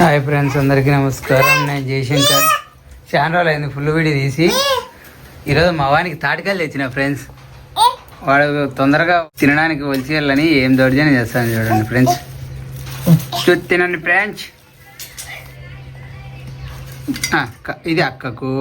Hi friends అందరికీ నమస్కారం. నేను జయశంకర్ చాలా రోజులు అయింది ఫుల్ వీడియో తీసి. ఈరోజు మా వానికి తాటికాయలు తెచ్చిన ఫ్రెండ్స్. వాడు తొందరగా తినడానికి వచ్చి వెళ్ళని ఏం దౌర్జన్యం చేస్తాను చూడండి ఫ్రెండ్స్. చూ తినండి ఫ్రెండ్స్. ఇది అక్కకు.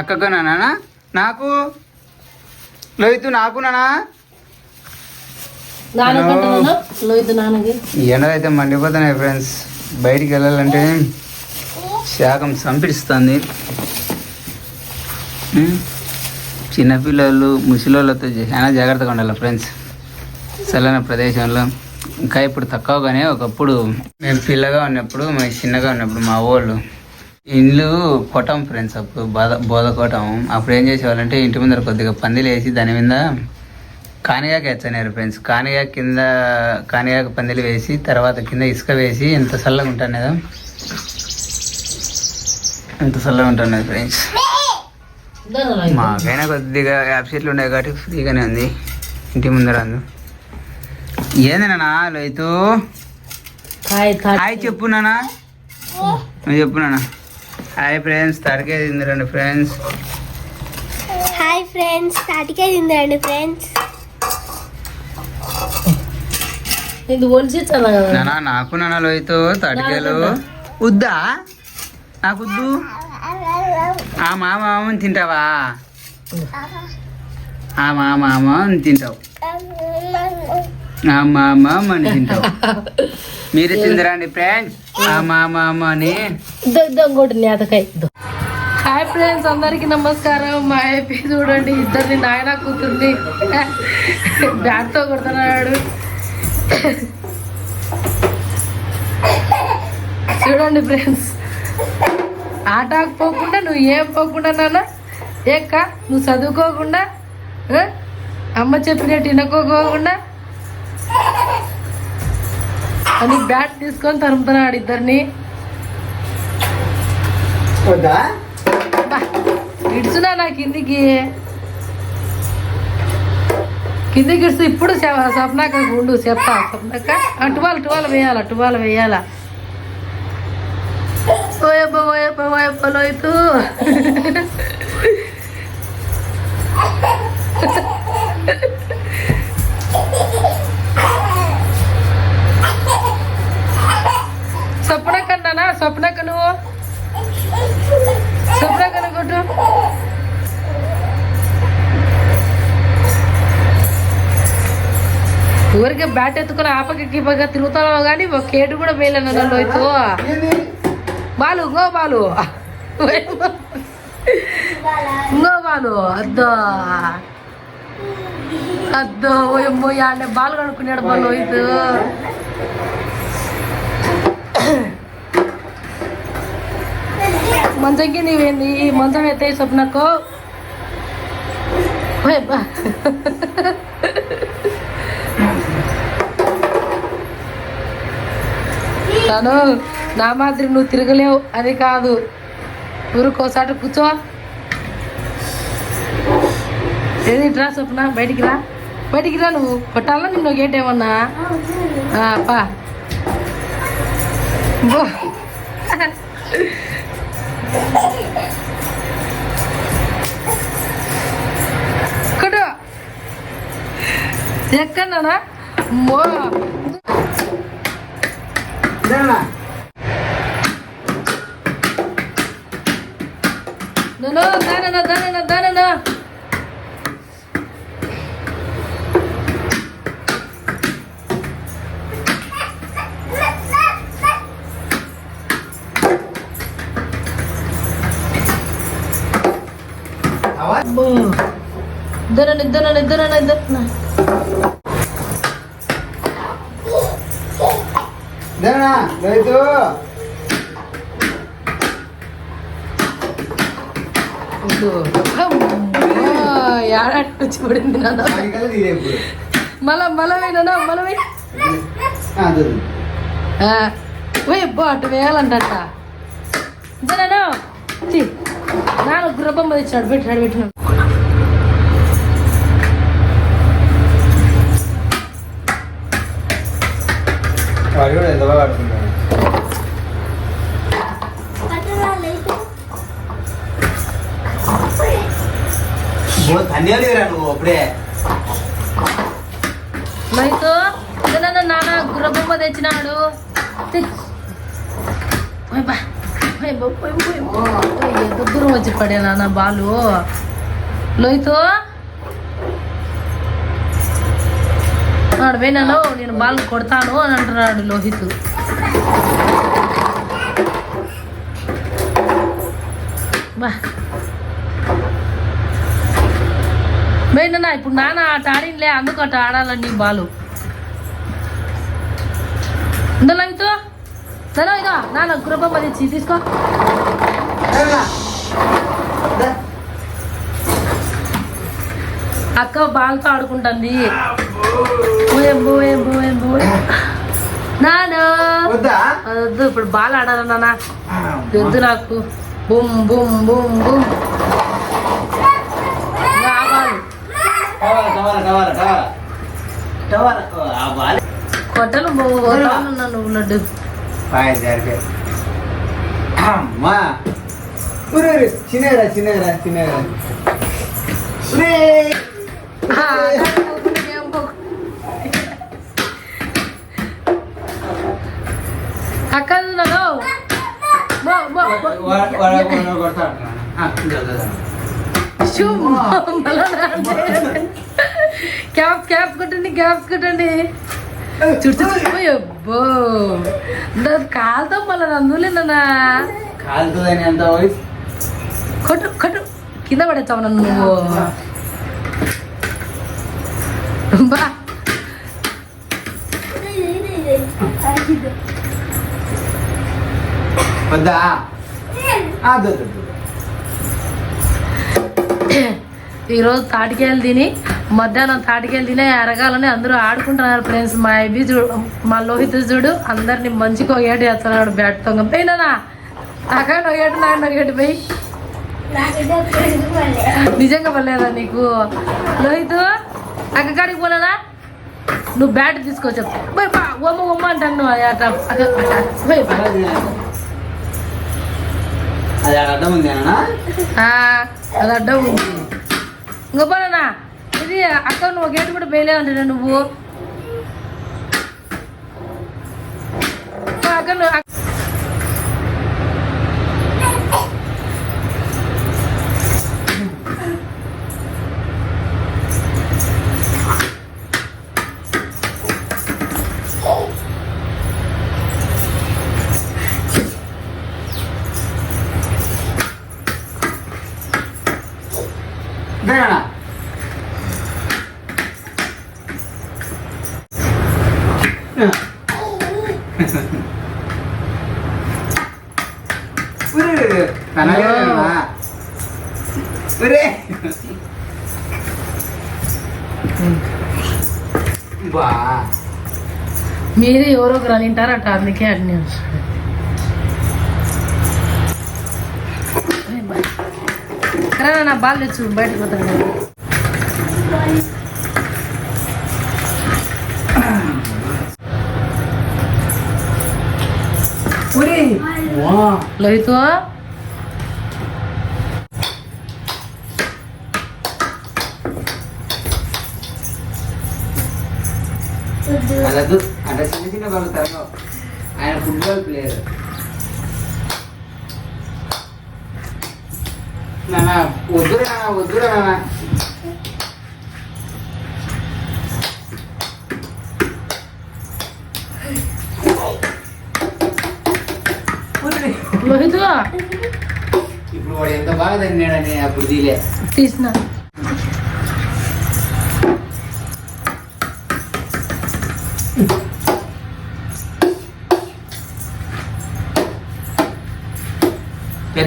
అక్కకు నానా? నాకు? లోహితు నాకు నానా? నానకంటున్నాను లోహిత్ నాన్నకి. ఈ ఎండలు అయితే మండిపోతున్నాయి ఫ్రెండ్స్ బయటికి వెళ్ళాలంటే శాఖం సంపిస్తుంది చిన్నపిల్లలు ముసలిళ్ళతో చాలా జాగ్రత్తగా ఉండాలి ఫ్రెండ్స్ చల్లని ప్రదేశంలో. ఇంకా ఇప్పుడు తక్కువగానే ఒకప్పుడు మేము పిల్లగా ఉన్నప్పుడు మేము చిన్నగా ఉన్నప్పుడు మా ఊళ్ళు ఇండ్లు కొట్టం ఫ్రెండ్స్ అప్పుడు బోధ బోధ కొట్టం అప్పుడు ఏం చేసేవాళ్ళంటే ఇంటి ముందర కొద్దిగా పందిలు వేసి దాని మీద కానిగాక ఎచ్చనేరు ఫ్రెండ్స్ కానిగా కింద కానిగాక పందిలు వేసి తర్వాత కింద ఇసుక వేసి ఎంత చల్లగా ఉంటాను కదా ఎంత చల్లగా ఉంటాను ఫ్రెండ్స్. మాకైనా కొద్దిగా యాప్ సీట్లు ఉన్నాయి కాబట్టి ఫ్రీగానే ఉంది. ఇంటి ముందర అందు ఏంది నాన్న లోయితు హాయ్ చెప్పు నాన్న. నువ్వు చెప్పు నాన్న. హాయ్ ఫ్రెండ్స్ తడికే తిందిరండి ఫ్రెండ్స్ హాయ్ ఫ్రెండ్స్ తాటికాయ తిందండి ఫ్రెండ్స్ నాకు నాన్న లోయితు తడికేలు. వద్దా నాకు వద్దు ఆ మామ మామని తింటావా? ఆ మామ మామని తింటావు. ఆ మామ అని తింటావు. మీరు తిందరండి ఫ్రెండ్స్. ఆ మామ అని ఇంకోటి నేతకాయ హాయ్ ఫ్రెండ్స్ అందరికి నమస్కారం. మా ఏపీ చూడండి ఇద్దరిని నాయన కూతుర్ని. బ్యాట్తో కొడుతున్నాడు. చూడండి ఫ్రెండ్స్. ఆటకు పోకుండా నువ్వు ఏం పోకుండా నాన్న? ఏక్క నువ్వు చదువుకోకుండా? అమ్మ చెప్పినట్టు వినకోకుండా. అని బ్యాట్ తీసుకొని తరుముతున్నాడు ఇద్దరిని. వద్దా? బా, ఇడుచునా నా కిందికి? కిందకి ఇడుచు ఇప్పుడు చె- స్వప్నాక ఉండు చెప్తా స్వప్నాక అటువాలు టువాలు వేయాల టువాలు వేయాల? ఓయబ్బ ఓయబ్బ ఓయబ్బ ఊరికే బ్యాట్ ఎత్తుకుని ఆపక గిపగా తిరుగుతున్నావు కానీ ఒక కేటు కూడా వేయలేను నన్ను బాలు ఇంకో బాలు. ఇంకో బాలు. అద్దో. అద్దో ఓయమ్మో యాడ బాలు కనుక్కున్నాడు బాలు అయితే మంచంకి నీవేంది మంచం ఎత్తే స్వప్నకు. బా. తను నా మాదిరి నువ్వు తిరగలేవు అది కాదు. ఊరుకోసాట కూర్చో. ఏది ఇట్రా స్వప్న? బయటికి రా. బయటికి రా నువ్వు. కొట్టాలా నిన్ను గేట్ ఏమన్నా? ఆ, పా. బో. కొట్టు. మో Dana. No, no, Dana, no, Dana, no, Dana, no. Dana, dana, dana, dana, dana. ఇద్దరు రైతు? ఏడాడి పడింది నాన్న మళ్ళా అబ్బో అటు వేయాలంట ఇద్దరేనా నాన్న గుర్రబొమ్మ తెచ్చాడు పెట్టాడు పెట్టినాడు వాడు కూడా ఎంత బాగా ఆడుకుంటాడు ధన్యాలు నువ్వు అప్పుడే. రైతు ఏదన్నా నాన్న గుర్రబొమ్మ తెచ్చినాడు. దూరం వచ్చి పడే నాన్న బాలు. లోహితు వాడు పోయినాను నేను బాల్ కొడతాను అని అంటున్నాడు లోహిత్. బా. పోయినా ఇప్పుడు నాన్న ఆట ఆడినలే అందుకు అట ఆడాలండి బాలు? ఇందులో సరే ఇదో నాన్న కృప తెచ్చి తీసుకో. అక్క బాల్తో ఆడుకుంటుంది. ఓయబ్బో, ఓయబ్బో, ఓయబ్బో. నాన్న వద్దా? వద్దు ఇప్పుడు బాల్ ఆడాలి నాన్న వద్దు నాకు. Boom boom boom boom. కొట్టలు నువ్వు జరిపే. అమ్మా. చిన్నరా చిన్నరా చిన్నరా ఊరే ఆ, ఏం పో- అక్క నన్ను బో, బో, బో. షూ, మళ్ళా నాన్న. క్యాప్ క్యాప్ కొట్టండి క్యాప్స్ కొట్టండి. చుట్టూ అబ్బో. దాని కాలుతో మళ్ళీ అందులేనా కాలుతుందని ఎంత కొట్టు కొట్టు. కింద పడేస్తావు నన్ను నువ్వు. బా. వద్దా. ఈరోజు తాటికాయలు తిని మధ్యాహ్నం తాటికాయలు తినే ఎరగాలని అందరూ ఆడుకుంటున్నారు ఫ్రెండ్స్ మా అబ్బి చూడు మా లోహిత్ చూడు అందరిని మంచిగా ఒక ఏడు వేస్తున్నాడు బ్యాట్ తొంగ. పోయినా అక్కడ ఒక ఏడు నాకు ఒక ఏడు పోయి. నిజంగా పర్లేదా నీకు? లోహిత్ అక్క కాడికి పోలేదా నువ్వు బ్యాట్ తీసుకో పోయి బా ఒమ్మ ఒమ్మ అంటాను నువ్వు అట అక్క పోయి బా. అది అడ్డం ఉంది అన్న? అది అడ్డం ఉంది. ఇంకో పననా ఇది అక్క నువ్వు గేట్ కూడా వేయలే అంటే నువ్వు. అక్క నువ్వు ఊరే. బా. మీరే ఎవరో ఒకరు తింటారట అందుకే అన్ని నా బాల్ తెచ్చు బయటకు పోతాను ఊరే. అలాదు అంటే చిన్న చిన్న వాళ్ళు తరగవు ఆయన ఫుట్బాల్ ప్లేయర్ నాన్న వద్దురా నాన్న వద్దురా నాన్న వదిలే. లోహిత్ ఇప్పుడు వాడు ఎంత బాగా తన్నాడని అప్పుడు తీలే తీసిన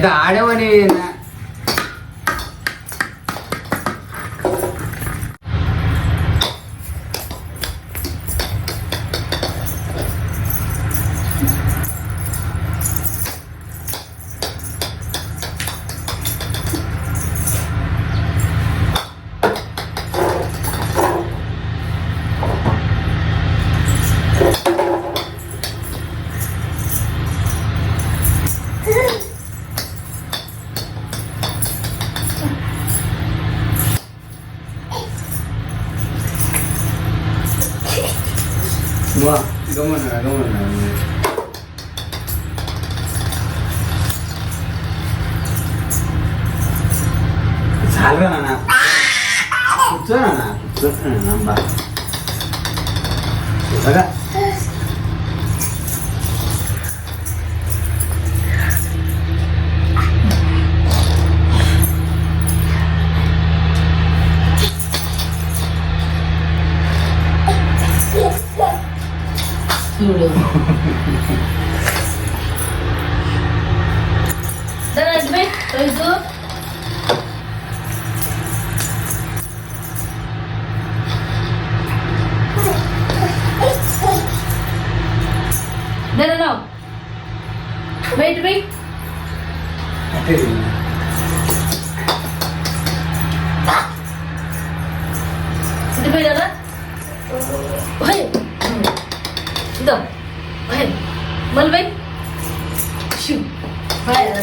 పెద్ద ఆడవని నా- గమన్నా గమన్నా చాలుగా నాన్న కూర్చో నాన్న కూర్చో నమ్మ త్వరగా చూడు Wait, wait. అట్టే తిన్నా. Itu baik dah. Wahai. Itu. Wahai. Mal baik. Shoo. Baik dah,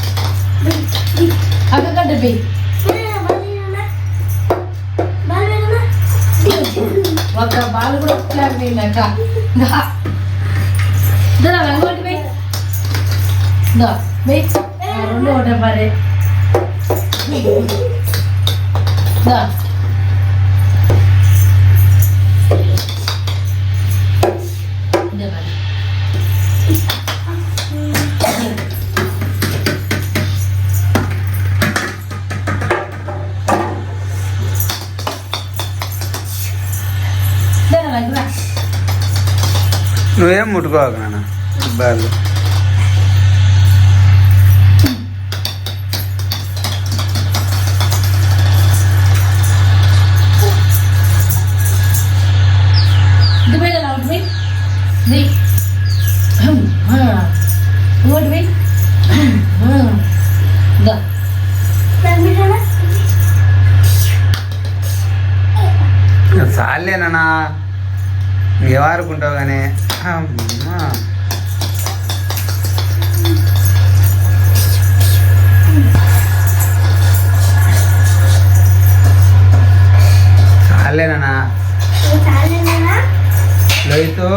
Dah. Dah. Ini di mana nak? Di mana mana drama? A bag it is. Nah, Dah. nah, nah. Dah. Agak kan lebih. Nah, balik, nah. Balik, nah. ఒక ball కూడా plan పోయిందట దా వెంగోటి పోయి దా పోయి రెండు ఒకటే పరే దా ఇదే మరి. నువ్వేం ముట్టుకోవాలి నాన్న బాల్ ఇది అనుకుంటావు కానీ చాలేనా లోయతో